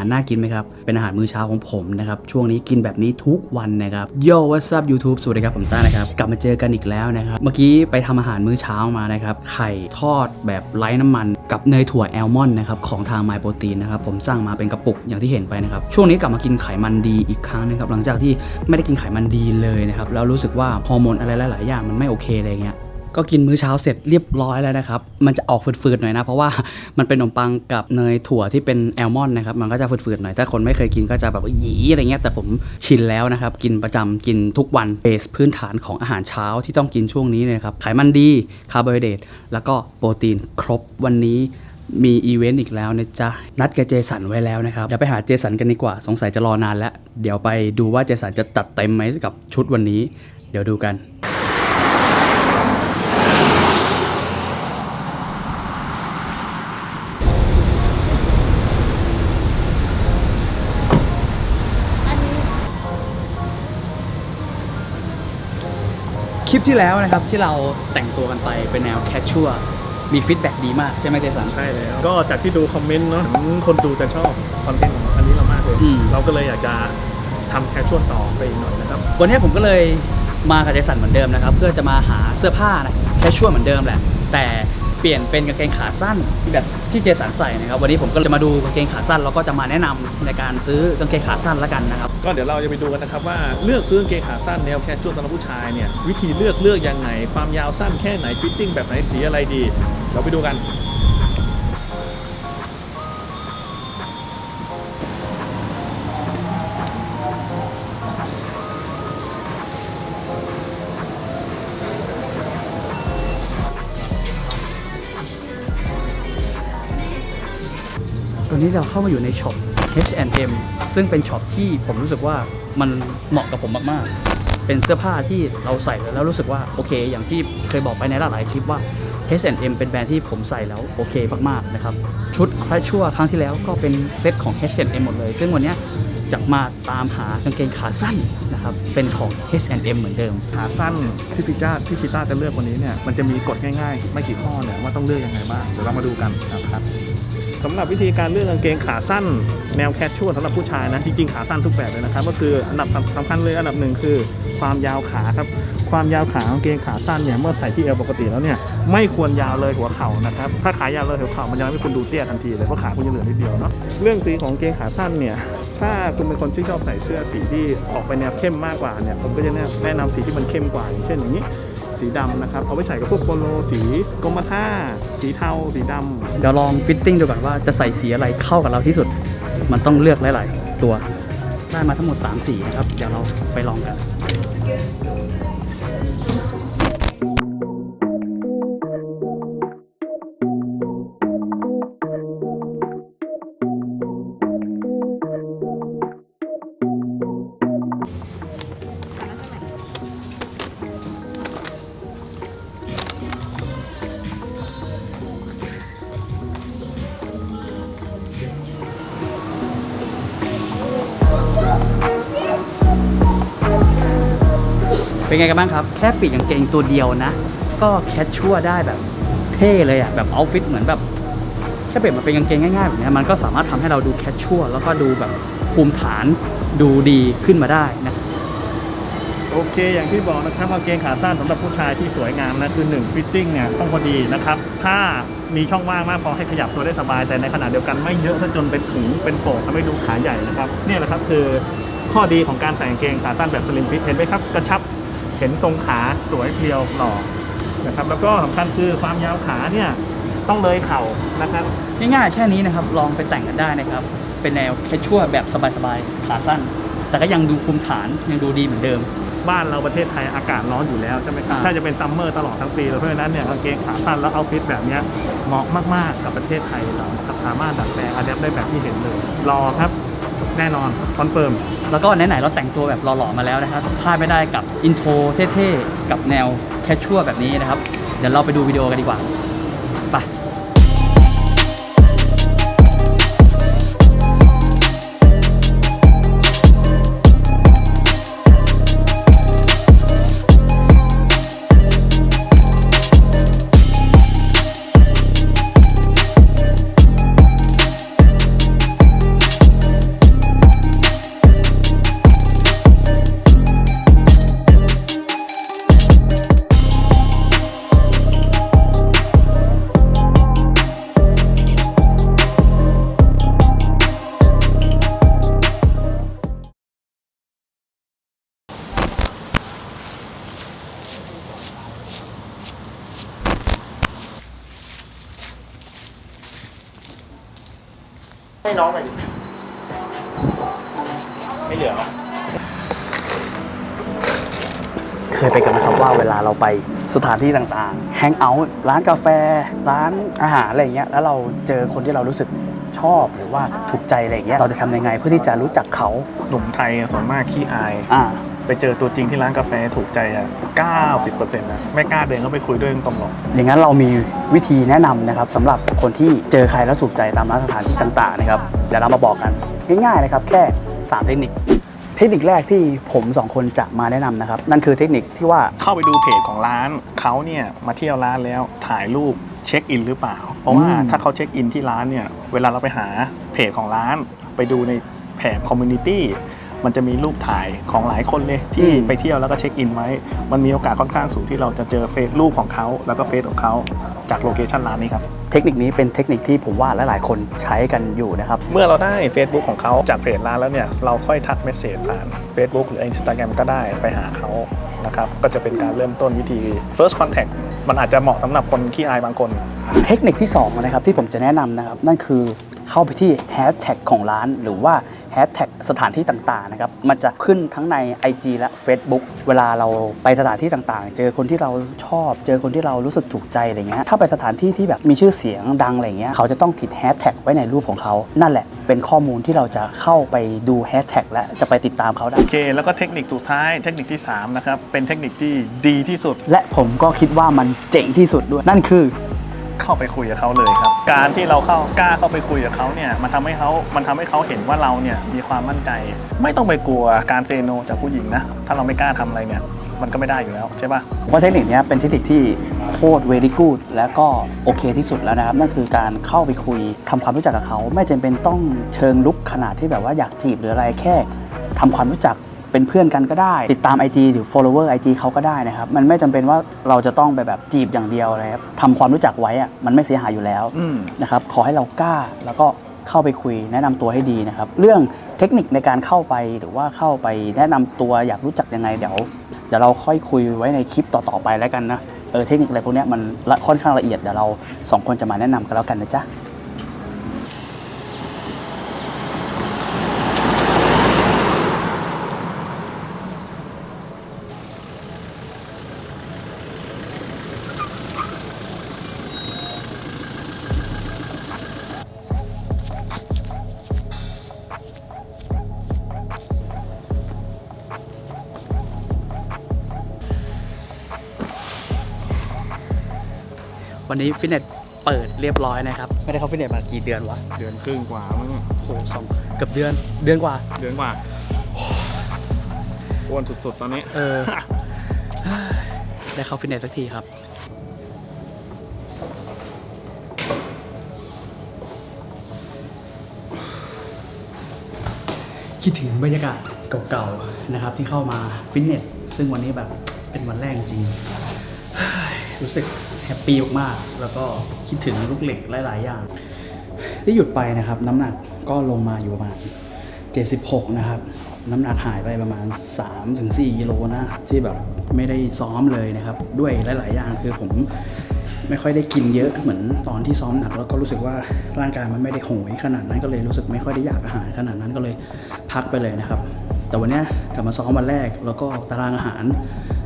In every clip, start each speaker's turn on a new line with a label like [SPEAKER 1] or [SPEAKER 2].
[SPEAKER 1] ารน่ากินไหมครับ เป็นอาหารมื้อเช้าของผมนะครับ ช่วงนี้กินแบบนี้ทุกวันนะครับ Yo what's up YouTube สวัสดีครับ ผมต้านะครับ กลับมาเจอกันอีกแล้วนะครับ เมื่อกี้ไปทำอาหารมื้อเช้ามานะครับ ไข่ทอดแบบไร้น้ำมัน กับเนยถั่วแอลมอนด์นะครับ ของทาง My Protein นะครับ ผมสั่งมาเป็นกระปุกอย่างที่เห็นไปนะครับ ช่วงนี้กลับมากินไขมันดีอีกครั้งนะครับ หลังจากที่ไม่ได้กินไขมันดีเลยนะครับ แล้วรู้สึกว่าฮอร์โมนอะไรหลาย ๆ อย่างมันไม่โอเคอะไรเงี้ย ก็กินมื้อเช้าเสร็จเรียบร้อยแล้วนะครับ มันจะออกฝืดๆหน่อยนะ เพราะว่ามันเป็นขนมปังกับเนยถั่วที่เป็นแอลมอนด์นะครับ มันก็จะฝืดๆหน่อย ถ้าคนไม่เคยกินก็จะแบบหยีอะไรเงี้ย แต่ผมชินแล้วนะครับ กินประจำกินทุกวัน เบสพื้นฐานของอาหารเช้าที่ต้องกินช่วงนี้เลยนะครับ ไขมันดี คาร์โบไฮเดรต แล้วก็โปรตีนครบวันนี้มีอีเวนต์อีกแล้วนะจ๊ะ นัดกับเจสันไว้แล้วนะครับ เดี๋ยวไปหาเจสันกันดีกว่า สงสัยจะรอนานแล้ว เดี๋ยวไปดูว่าเจสันจะจัดเต็มไหมกับชุดวันนี้ เดี๋ยวดูกัน คลิปที่แล้วนะครับที่เราแต่งตัวกันไปเป็นแนวแคชชัวมีฟีดแบ็ดีมากใช่ไหมเจสัน
[SPEAKER 2] ใช่แล้ว ก็จากที่ดูคอมเมนต์เนาะคนดูจะชอบคอนเทนต์ของอันนี้เรามากเลย
[SPEAKER 1] อืม
[SPEAKER 2] เราก็เลยอยากจะทำแคชชวลต่อไปอีกหน่อยนะครับ
[SPEAKER 1] วันนี้ผมก็เลยมากับเจสันเหมือนเดิมนะครับ เพื่อจะมาหาเสื้อผ้านะแคชชัวเหมือนเดิมแหละ แต่ เปลี่ยนเป็นกางเกงขาสั้นแบบที่เจสันใส่นะครับวันนี้ผมก็จะมาดูกางเกงขาสั้นแล้วก็จะมาแนะนำในการซื้อกางเกงขาสั้นแล้วกันนะครับ
[SPEAKER 2] ก็เดี๋ยวเราจะไปดูกันนะครับว่าเลือกซื้อกางเกงขาสั้นแนวแคชชวลสำหรับผู้ชายเนี่ยวิธีเลือกเลือกยังไง ความยาวสั้นแค่ไหนฟิตติ้งแบบไหนสีอะไรดี เราไปดูกัน
[SPEAKER 1] อนนี้เราเข้ามาอยู่ในช็อป H&M ซึ่งเป็นช็อปที่ผมรู้สึกว่ามันเหมาะกับผมมากๆ เป็นเสื้อผ้าที่เราใส่แล้วรู้สึกว่าโอเค อย่างที่เคยบอกไปในหลายๆคลิปว่า H&M เป็นแบรนด์ที่ผมใส่แล้วโอเคมากๆนะครับ ชุดคลาชั่วครั้งที่แล้วก็เป็นเซตของ H&M หมดเลย ซึ่งวันนี้จะมาตามหากางเกงขาสั้นนะครับ เป็นของ H&M เหมือนเดิม
[SPEAKER 2] ขาสั้นที่พิจ้าที่ชิต้าจะเลือกวันนี้เนี่ย มันจะมีกฎง่ายๆ ไม่กี่ข้อเนี่ยว่าต้องเลือกยังไงบ้าง เดี๋ยวเรามาดูกันนะครับ สำหรับวิธีการเลือกกางเกงขาสั้น แนวแคชชวลสำหรับผู้ชายนะจริงๆขาสั้นทุกแบบเลยนะครับ ก็คืออันดับสำคัญเลยอันดับหนึ่งคือ ความยาวขาครับความยาวขากางเกงขาสั้นเนี่ยเมื่อใส่ที่เอวปกติแล้วเนี่ยไม่ควรยาวเลยหัวเข่านะครับถ้าขายาวเลยหัวเข่ามันจะทำให้คุณดูเตี้ยทันทีเลยเพราะขาคุณจะเหลือนิดเดียวเนาะเรื่องสีของกางเกงขาสั้นเนี่ยถ้าคุณเป็นคนที่ชอบใส่เสื้อสีที่ออกไปแนวเข้มมากกว่าเนี่ยผมก็จะแนะนำสีที่มันเข้มกว่าอย่างเช่นอย่างนี้ สีดำนะครับ เอาไปใส่กับพวกโปโลสีกรมท่า สีเทา สีดำ
[SPEAKER 1] เดี๋ยวลองฟิตติ้งดูก่อนว่าจะใส่สีอะไรเข้ากับเราที่สุด มันต้องเลือกหลาย ๆ ตัว ได้มาทั้งหมด3สีนะครับ เดี๋ยวเราไปลองกัน เป็นไงกันบ้างครับ แค่ปีกกางเกงตัวเดียวนะ ก็แคชชัวได้แบบเท่เลยอะแบบเอาฟิตเหมือนแบบแค่เปลี่ยนมาเป็นกางเกงง่ายๆแบบนี้มันก็สามารถทำให้เราดูแคชชัวแล้วก็ดูแบบภูมิฐานดูดีขึ้นมาได้นะ
[SPEAKER 2] โอเค อย่างที่บอกนะครับกางเกงขาสั้นสำหรับผู้ชายที่สวยงามนะคือ1ฟิตติ้งเนี่ยต้องพอดีนะครับ ถ้ามีช่องว่างมากพอให้ขยับตัวได้สบาย แต่ในขณะเดียวกันไม่เยอะซะจนเป็นถุงเป็นโป่งทำให้ดูขาใหญ่นะครับ เนี่ยแหละครับคือข้อดีของการใส่กางเกงขาสั้นแบบสลิมฟิตเห็นไหมครับกระชับ เห็นทรงขาสวยเพรียวหล่อนะครับ แล้วก็สำคัญคือความยาวขาเนี่ยต้องเลยเข่านะครับ
[SPEAKER 1] ง่ายๆแค่นี้นะครับ ลองไปแต่งกันได้นะครับ เป็นแนวแคชชัวแบบสบายๆขาสั้น แต่ก็ยังดูภูมิฐานยังดูดีเหมือนเดิม
[SPEAKER 2] บ้านเราประเทศไทยอากาศร้อนอยู่แล้วใช่ไหมครับ
[SPEAKER 1] อ่า
[SPEAKER 2] ถ้าจะเป็นซัมเมอร์ตลอดทั้งปีเลยเพราะฉะนั้นเนี่ยกางเกงขาสั้นแล้วเอาฟิตแบบเนี้ยเหมาะมากๆกับประเทศไทยเรานะครับสามารถดัดแปลงอัดแอปได้แบบที่เห็นเลย รอครับ แน่นอนคอนเฟิร์ม
[SPEAKER 1] แล้วก็ไหนๆเราแต่งตัวแบบหล่อๆมาแล้วนะครับพลาดไม่ได้กับอินโทรเท่ๆ กับแนวแคชชัวแบบนี้นะครับ เดี๋ยวเราไปดูวิดีโอกันดีกว่า
[SPEAKER 2] ให้น้องหน่อยดิ ไม่เหลือหรอ
[SPEAKER 1] เคยไปกันนะครับว่าเวลาเราไปสถานที่ต่างๆ แฮงเอาท์ร้านกาแฟ ร้านอาหารอะไรอย่างเงี้ย แล้วเราเจอคนที่เรารู้สึกชอบหรือว่าถูกใจอะไรอย่างเงี้ย เราจะทำยังไงเพื่อที่จะรู้จักเขา
[SPEAKER 2] หนุ่มไทยส่วนมากขี้อาย
[SPEAKER 1] อ่า
[SPEAKER 2] ไปเจอตัวจริงที่ร้านกาแฟถูกใจอะ90%นะไม่กล้าเดินเข้าไปคุยด้วยตรงๆหรอก
[SPEAKER 1] อย่างนั้นเรามีวิธีแนะนำนะครับสำหรับคนที่เจอใครแล้วถูกใจตามร้านสถานที่ต่างๆนะครับเดี๋ยวเรามาบอกกันง่ายๆนะครับแค่ 3 เทคนิค เทคนิคแรกที่ผมสองคนจะมาแนะนำนะครับนั่นคือเทคนิคที่ว่า
[SPEAKER 2] เข้าไปดูเพจของร้านเขาเนี่ยมาเที่ยวร้านแล้วถ่ายรูปเช็คอินหรือเปล่า เพราะว่า
[SPEAKER 1] อืม
[SPEAKER 2] ถ้าเขาเช็คอินที่ร้านเนี่ยเวลาเราไปหาเพจของร้าน ไปดูในแผงคอมมูนิตี้ มันจะมีรูปถ่ายของหลายคนเลยที่ไปเที่ยวแล้วก็เช็คอินไว้ มันมีโอกาสค่อนข้างสูงที่เราจะเจอเฟซรูปของเขาแล้วก็เฟซของเขาจากโลเคชันร้านนี้ครับ
[SPEAKER 1] เทคนิคนี้เป็นเทคนิคที่ผมว่าหลายๆ คนใช้กันอยู่นะครับ
[SPEAKER 2] เมื่อเราได้ Facebook ของเขาจากเพจร้านแล้วเนี่ย เราค่อยทักเมสเซจผ่าน Facebook หรือ Instagram ก็ได้ไปหาเขานะครับ ก็จะเป็นการเริ่มต้นวิธี first contact มันอาจจะเหมาะสำหรับคนขี้อายบางคน
[SPEAKER 1] เทคนิคที่2นะครับที่ผมจะแนะนำนะครับนั่นคือ เข้าไปที่แฮชแท็กของร้าน หรือว่าแฮชแท็กสถานที่ต่างๆนะครับมันจะขึ้นทั้งใน IG และ Facebook เวลาเราไปสถานที่ต่างๆ เจอคนที่เราชอบ เจอคนที่เรารู้สึกถูกใจอะไรเงี้ยถ้าไปสถานที่ที่แบบมีชื่อเสียงดังอะไรเงี้ยเขาจะต้องติดแฮชแท็กไว้ในรูปของเขานั่นแหละเป็นข้อมูลที่เราจะเข้าไปดูแฮชแท็กและจะไปติดตามเขาได้
[SPEAKER 2] โอเค แล้วก็เทคนิคสุดท้ายเทคนิคที่3นะครับเป็นเทคนิคที่ดีที่สุด
[SPEAKER 1] และผมก็คิดว่ามันเจ๋งที่สุดด้วยนั่นคือ
[SPEAKER 2] เข้าไปคุยกับเขาเลยครับ การที่เราเข้ากล้าเข้าไปคุยกับเขาเนี่ยมันทำให้เขามันทำให้เขาเห็นว่าเราเนี่ยมีความมั่นใจ ไม่ต้องไปกลัวการเซโนจากผู้หญิงนะถ้าเราไม่กล้าทำอะไรเนี่ยมันก็ไม่ได้อยู่แล้วใช่ปะ
[SPEAKER 1] ว่าเทคนิคนี้เป็นเทคนิคที่โคตรเวลี่กูดและก็โอเคที่สุดแล้วนะครับ นั่นคือการเข้าไปคุยทำความรู้จักกับเขา ไม่จำเป็นต้องเชิงลุกขนาดที่แบบว่าอยากจีบหรืออะไรแค่ทำความรู้จัก เป็นเพื่อนกันก็ได้ ติดตาม IG หรือ follower IG เขาก็ได้นะครับ มันไม่จำเป็นว่าเราจะต้องไปแบบจีบอย่างเดียวนะครับทำความรู้จักไว้อะมันไม่เสียหายอยู่แล้ว
[SPEAKER 2] อืม
[SPEAKER 1] นะครับขอให้เรากล้าแล้วก็เข้าไปคุยแนะนำตัวให้ดีนะครับ เรื่องเทคนิคในการเข้าไปหรือว่าเข้าไปแนะนำตัวอยากรู้จักยังไงเดี๋ยวเดี๋ยวเราค่อยคุยไว้ในคลิปต่อๆไปแล้วกันนะเออเทคนิคอะไรพวกเนี้ยมันละค่อนข้างละเอียดเดี๋ยวเราสองคนจะมาแนะนำกันแล้วกันนะจ๊ะ วันนี้ฟิตเนสเปิดเรียบร้อยนะครับ ไม่ได้เข้าฟิตเนสมากี่เดือนวะ
[SPEAKER 2] เดือนครึ่งกว่ามั้ง
[SPEAKER 1] โหสองเกือบเดือนเดือนกว่า
[SPEAKER 2] เดือนกว่าอ้วนสุดๆตอนนี้
[SPEAKER 1] เออ ได้เข้าฟิตเนสสักทีครับ คิดถึงบรรยากาศเก่าๆนะครับที่เข้ามาฟิตเนส ซึ่งวันนี้แบบเป็นวันแรกจริงๆรู้สึกแฮปปี้มากๆ แล้วก็คิดถึงลูกเหล็กหลาย ๆ อย่าง ที่หยุดไปนะครับ น้ำหนักก็ลงมาอยู่ประมาณ 76 นะครับ น้ำหนักหายไปประมาณ 3-4กิโลนะที่แบบไม่ได้ซ้อมเลยนะครับ ด้วยหลาย ๆ อย่างคือผมไม่ค่อยได้กินเยอะเหมือนตอนที่ซ้อมหนักแล้วก็รู้สึกว่าร่างกายมันไม่ได้โหยขนาดนั้นก็เลยรู้สึกไม่ค่อยได้อยากอาหารขนาดนั้นก็เลยพักไปเลยนะครับ แต่วันนี้กลับมาซ้อมวันแรก แล้วก็ตารางอาหาร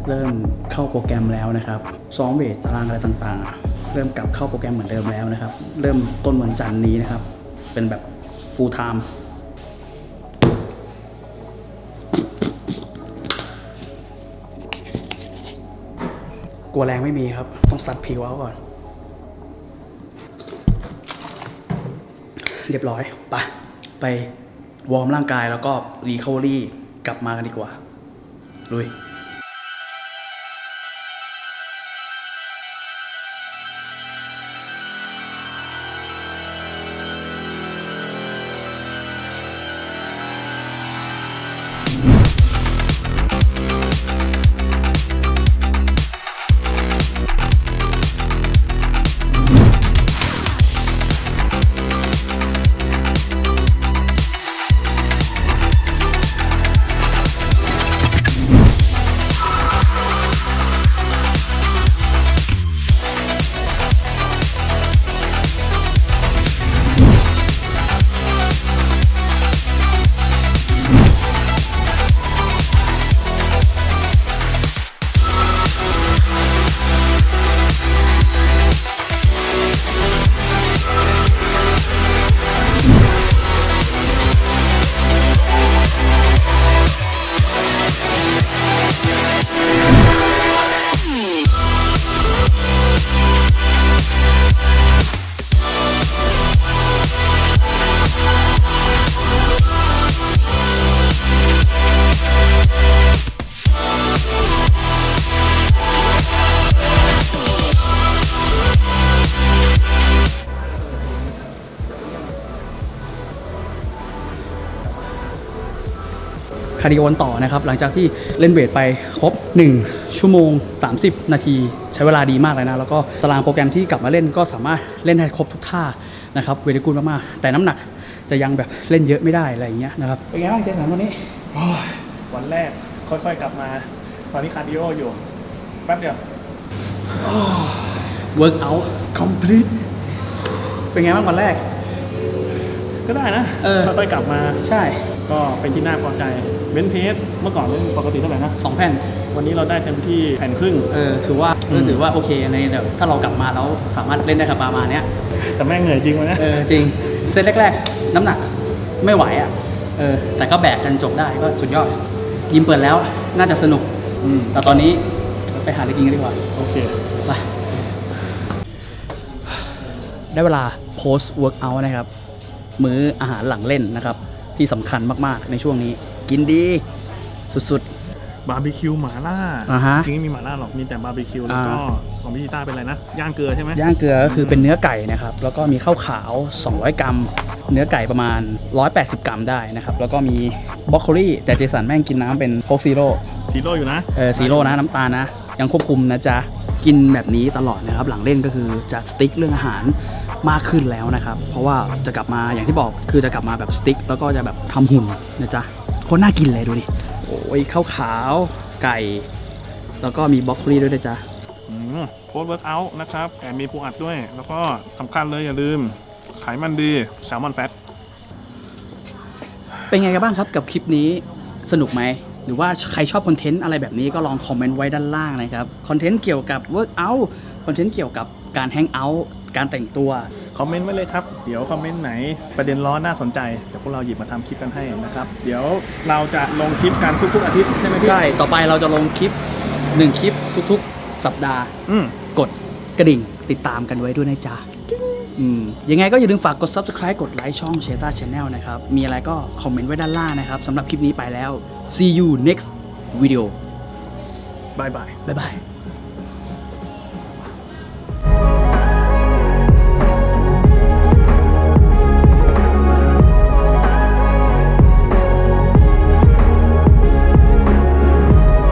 [SPEAKER 1] เริ่มเข้าโปรแกรมแล้วนะครับ ซ้อมเวทตารางอะไรต่างๆ เริ่มกลับเข้าโปรแกรมเหมือนเดิมแล้วนะครับ เริ่มต้นวันจันทร์นี้นะครับ เป็นแบบ full time กลัวแรงไม่มีครับ ต้องซัดผิวเอาก่อน เรียบร้อย ไป ไป วอร์มร่างกายแล้วก็รีคาเวอรี่กลับมากันดีกว่าลุย คาร์ดิโอกันต่อนะครับ หลังจากที่เล่นเวทไปครบ 1 ชั่วโมง 30 นาทีใช้เวลาดีมากเลยนะ แล้วก็ตารางโปรแกรมที่กลับมาเล่นก็สามารถเล่นได้ครบทุกท่านะครับเวทกูลมากๆ แต่น้ำหนักจะยังแบบเล่นเยอะไม่ได้อะไรอย่างเงี้ยนะครับเป็นไงบ้างเจสันวันนี้
[SPEAKER 2] โอ้ยวันแรกค่อยๆกลับมา ตอนนี้คาร์ดิโออยู่แป๊บเดียว
[SPEAKER 1] work out
[SPEAKER 2] complete
[SPEAKER 1] เป็นไงบ้างวันแรก
[SPEAKER 2] ก็ได้นะ
[SPEAKER 1] เออ
[SPEAKER 2] ค่อยๆกลับมา
[SPEAKER 1] ใช่
[SPEAKER 2] ก็เป็นที่น่าพอใจ เบนเพสเมื่อก่อนเล่นปกติเท่าไหร่นะ
[SPEAKER 1] สองแผ่น
[SPEAKER 2] วันนี้เราได้เต็มที่แผ่นครึ่ง
[SPEAKER 1] เออถือว่าเออถือว่าโอเคในแบบถ้าเรากลับมาแล้วสามารถเล่นได้กับประมาณเนี้ย
[SPEAKER 2] แต่แม่งเหนื่อยจริงวะเนี่ย
[SPEAKER 1] เออจริงเซตแรก ๆ น้ำหนักไม่ไหวอะเออแต่ก็แบกกันจบได้ก็สุดยอด ยิมเปิดแล้วน่าจะสนุก
[SPEAKER 2] อืม
[SPEAKER 1] แต่ตอนนี้ไปหาอะไรกินกันดีกว่า
[SPEAKER 2] โอเค
[SPEAKER 1] ไปได้เวลา post workout นะครับ มื้ออาหารหลังเล่นนะครับ ที่สำคัญมาก ๆ ในช่วงนี้ กินดี สุด
[SPEAKER 2] บาร์บีคิวหมาล่า
[SPEAKER 1] อ่าฮะ
[SPEAKER 2] จริงๆไม่มีหมาล่าหรอกมีแต่บาร์บีคิวแล้วก็
[SPEAKER 1] อ่า
[SPEAKER 2] ของพี่ชิต้าเป็นอะไรนะย่างเกลือใช่ไหม
[SPEAKER 1] ๆ ย่างเกลือก็คือเป็นเนื้อไก่นะครับ แล้วก็มีข้าวขาว 200 กรัม เนื้อไก่ประมาณ 180 กรัมได้นะครับ แล้วก็มีบรอกโคลีแต่เจสันแม่งกินน้ำเป็นโคกซีโร่
[SPEAKER 2] ซีโร่อยู่นะ
[SPEAKER 1] เออซีโร่นะน้ำตาลนะ ยังควบคุมนะจ๊ะ กินแบบนี้ตลอดนะครับ หลังเล่นก็คือจะสติ๊กเรื่องอาหารมากขึ้นแล้วนะครับ เพราะว่าจะกลับมาอย่างที่บอกคือจะกลับมาแบบสติ๊กแล้วก็จะแบบทำหุ่นนะจ๊ะ โคนน่ากินเลยดูดิ โอ้ยข้าวขาวไก่ แล้วก็มีบรอกโคลีด้วยนะจ๊ะ
[SPEAKER 2] อืมโค้ดเวิร์กอัลนะครับแถมมีปูอัดด้วย แล้วก็สำคัญเลยอย่าลืมไขมันดีแซลมอนแฟต
[SPEAKER 1] เป็นไงกันบ้างครับกับคลิปนี้สนุกไหม หรือว่าใครชอบคอนเทนต์อะไรแบบนี้ก็ลองคอมเมนต์ไว้ด้านล่างนะครับ คอนเทนต์เกี่ยวกับเวิร์กอัลคอนเทนต์เกี่ยวกับการแฮงเอาท์ การแต่งตัว
[SPEAKER 2] คอมเมนต์ไว้เลยครับ เดี๋ยวคอมเมนต์ไหนประเด็นร้อนน่าสนใจ เดี๋ยวพวกเราหยิบมาทำคลิปกันให้นะครับ เดี๋ยวเราจะลงคลิปกันทุกๆอาทิตย์ใช่ไหมพี่
[SPEAKER 1] ใช่ ต่อไปเราจะลงคลิป1คลิปทุกๆ สัปดาห์
[SPEAKER 2] อืม
[SPEAKER 1] กดกระดิ่งติดตามกันไว้ด้วยนะจ๊ะอืมยังไงก็อย่าลืมฝากกด subscribe กดไลค์ช่อง c h e t a Channel นะครับ มีอะไรก็คอมเมนต์ไว้ด้านล่างนะครับสำหรับคลิปนี้ไปแล้ว see you next video
[SPEAKER 2] บายบาย
[SPEAKER 1] บ๊ายบาย